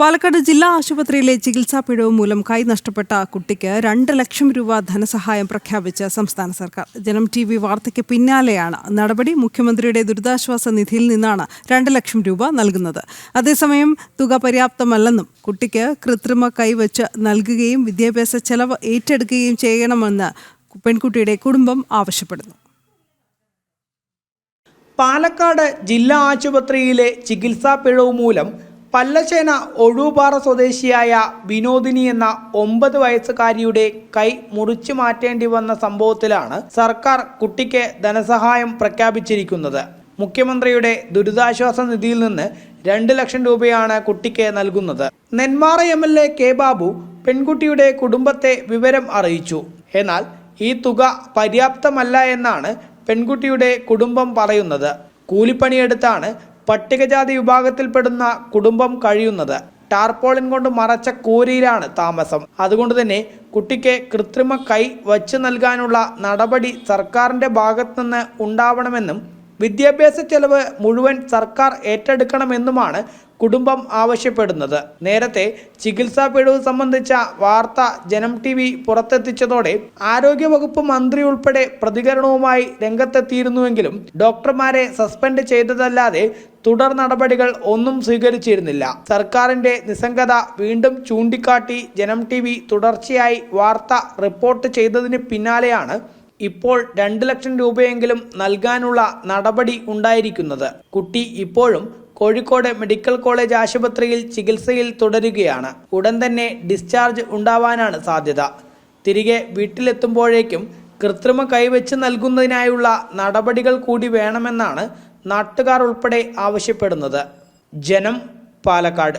പാലക്കാട് ജില്ലാ ആശുപത്രിയിലെ ചികിത്സാ പിഴവ് മൂലം കൈ നഷ്ടപ്പെട്ട കുട്ടിക്ക് രണ്ട് ലക്ഷം രൂപ ധനസഹായം പ്രഖ്യാപിച്ച സംസ്ഥാന സർക്കാർ. ജനം ടി വി വാർത്തയ്ക്ക് പിന്നാലെയാണ് നടപടി. മുഖ്യമന്ത്രിയുടെ ദുരിതാശ്വാസ നിധിയിൽ നിന്നാണ് രണ്ട് ലക്ഷം രൂപ നൽകുന്നത്. അതേസമയം തുക പര്യാപ്തമല്ലെന്നും കുട്ടിക്ക് കൃത്രിമ കൈവച്ച് നൽകുകയും വിദ്യാഭ്യാസ ചെലവ് ഏറ്റെടുക്കുകയും ചെയ്യണമെന്ന് പെൺകുട്ടിയുടെ കുടുംബം ആവശ്യപ്പെടുന്നു. പാലക്കാട് ജില്ലാ ആശുപത്രിയിലെ ചികിത്സാ പിഴവ് മൂലം പല്ലശ്ശേന ഒഴുപാറ സ്വദേശിയായ വിനോദിനി എന്ന ഒമ്പത് വയസ്സുകാരിയുടെ കൈ മുറിച്ചു മാറ്റേണ്ടി വന്ന സംഭവത്തിലാണ് സർക്കാർ കുട്ടിക്ക് ധനസഹായം പ്രഖ്യാപിച്ചിരിക്കുന്നത്. മുഖ്യമന്ത്രിയുടെ ദുരിതാശ്വാസ നിധിയിൽ നിന്ന് രണ്ട് ലക്ഷം രൂപയാണ് കുട്ടിക്ക് നൽകുന്നത്. Nenmara M L A K Babu പെൺകുട്ടിയുടെ കുടുംബത്തെ വിവരം അറിയിച്ചു. എന്നാൽ ഈ തുക പര്യാപ്തമല്ല എന്നാണ് പെൺകുട്ടിയുടെ കുടുംബം പറയുന്നത്. കൂലിപ്പണിയെടുത്താണ് പട്ടികജാതി വിഭാഗത്തിൽപ്പെടുന്ന കുടുംബം കഴിയുന്നത് ടാർപോളിൻ കൊണ്ട് മറച്ച കൂരയിലാണ് താമസം. അതുകൊണ്ട് തന്നെ കുട്ടിക്ക് കൃത്രിമ കൈ വച്ചു നൽകാനുള്ള നടപടി സർക്കാരിന്റെ ഭാഗത്തുനിന്ന് ഉണ്ടാവണമെന്നും വിദ്യാഭ്യാസ ചെലവ് മുഴുവൻ സർക്കാർ ഏറ്റെടുക്കണമെന്നുമാണ് കുടുംബം ആവശ്യപ്പെടുന്നത്. നേരത്തെ ചികിത്സാ പിഴവ് സംബന്ധിച്ച വാർത്ത ജനം ടി വി പുറത്തെത്തിച്ചതോടെ ആരോഗ്യവകുപ്പ് മന്ത്രി ഉൾപ്പെടെ പ്രതികരണവുമായി രംഗത്തെത്തിയിരുന്നുവെങ്കിലും ഡോക്ടർമാരെ സസ്പെൻഡ് ചെയ്തതല്ലാതെ തുടർ നടപടികൾ ഒന്നും സ്വീകരിച്ചിരുന്നില്ല. സർക്കാരിന്റെ നിസ്സംഗത വീണ്ടും ചൂണ്ടിക്കാട്ടി ജനം ടി തുടർച്ചയായി വാർത്ത റിപ്പോർട്ട് ചെയ്തതിന് പിന്നാലെയാണ് ഇപ്പോൾ രണ്ട് ലക്ഷം രൂപയെങ്കിലും നൽകാനുള്ള നടപടി ഉണ്ടായിരിക്കുന്നത്. കുട്ടി ഇപ്പോഴും കോഴിക്കോട് മെഡിക്കൽ കോളേജ് ആശുപത്രിയിൽ ചികിത്സയിൽ തുടരുകയാണ്. ഉടൻ തന്നെ ഡിസ്ചാർജ് ഉണ്ടാവാനാണ് സാധ്യത. തിരികെ വീട്ടിലെത്തുമ്പോഴേക്കും കൃത്രിമ കൈവച്ച് നൽകുന്നതിനായുള്ള നടപടികൾ കൂടി വേണമെന്നാണ് നാട്ടുകാർ ഉൾപ്പെടെ ആവശ്യപ്പെടുന്നത്. ജനം പാലക്കാട്.